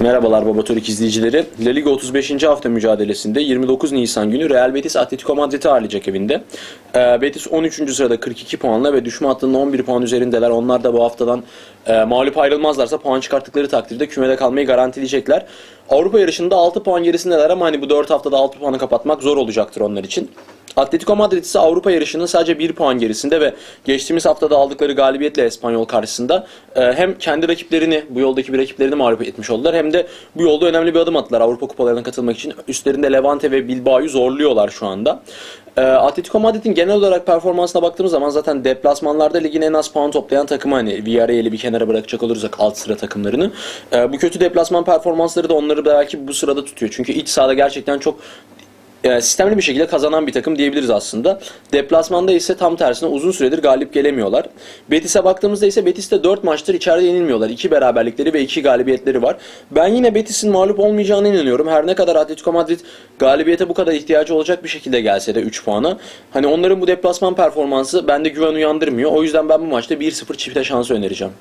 Merhabalar Babatorik izleyicileri. La Liga 35. hafta mücadelesinde 29 Nisan günü Real Betis Atletico Madrid'i ağırlayacak evinde. Ee, Betis 13. sırada 42 puanla ve düşme hattında 11 puan üzerindeler. Onlar da bu haftadan e, mağlup ayrılmazlarsa puan çıkarttıkları takdirde kümede kalmayı garantileyecekler. Avrupa yarışında 6 puan gerisindeler ama hani bu 4 haftada 6 puanı kapatmak zor olacaktır onlar için. Atletico Madrid ise Avrupa yarışının sadece 1 puan gerisinde ve geçtiğimiz haftada aldıkları galibiyetle Espanyol karşısında e, hem kendi rakiplerini, bu yoldaki bir rakiplerini mağlup etmiş oldular hem de bu yolda önemli bir adım attılar Avrupa kupalarına katılmak için. Üstlerinde Levante ve Bilbao'yu zorluyorlar şu anda. E, Atletico Madrid'in genel olarak performansına baktığımız zaman zaten deplasmanlarda ligin en az puan toplayan takımı hani Villarreal'i bir kenara bırakacak olursak alt sıra takımlarını. E, bu kötü deplasman performansları da onları belki bu sırada tutuyor. Çünkü iç sahada gerçekten çok e, sistemli bir şekilde kazanan bir takım diyebiliriz aslında. Deplasmanda ise tam tersine uzun süredir galip gelemiyorlar. Betis'e baktığımızda ise Betis'te 4 maçtır içeride yenilmiyorlar. 2 beraberlikleri ve 2 galibiyetleri var. Ben yine Betis'in mağlup olmayacağına inanıyorum. Her ne kadar Atletico Madrid galibiyete bu kadar ihtiyacı olacak bir şekilde gelse de 3 puana. Hani onların bu deplasman performansı bende güven uyandırmıyor. O yüzden ben bu maçta 1-0 çifte şansı önereceğim.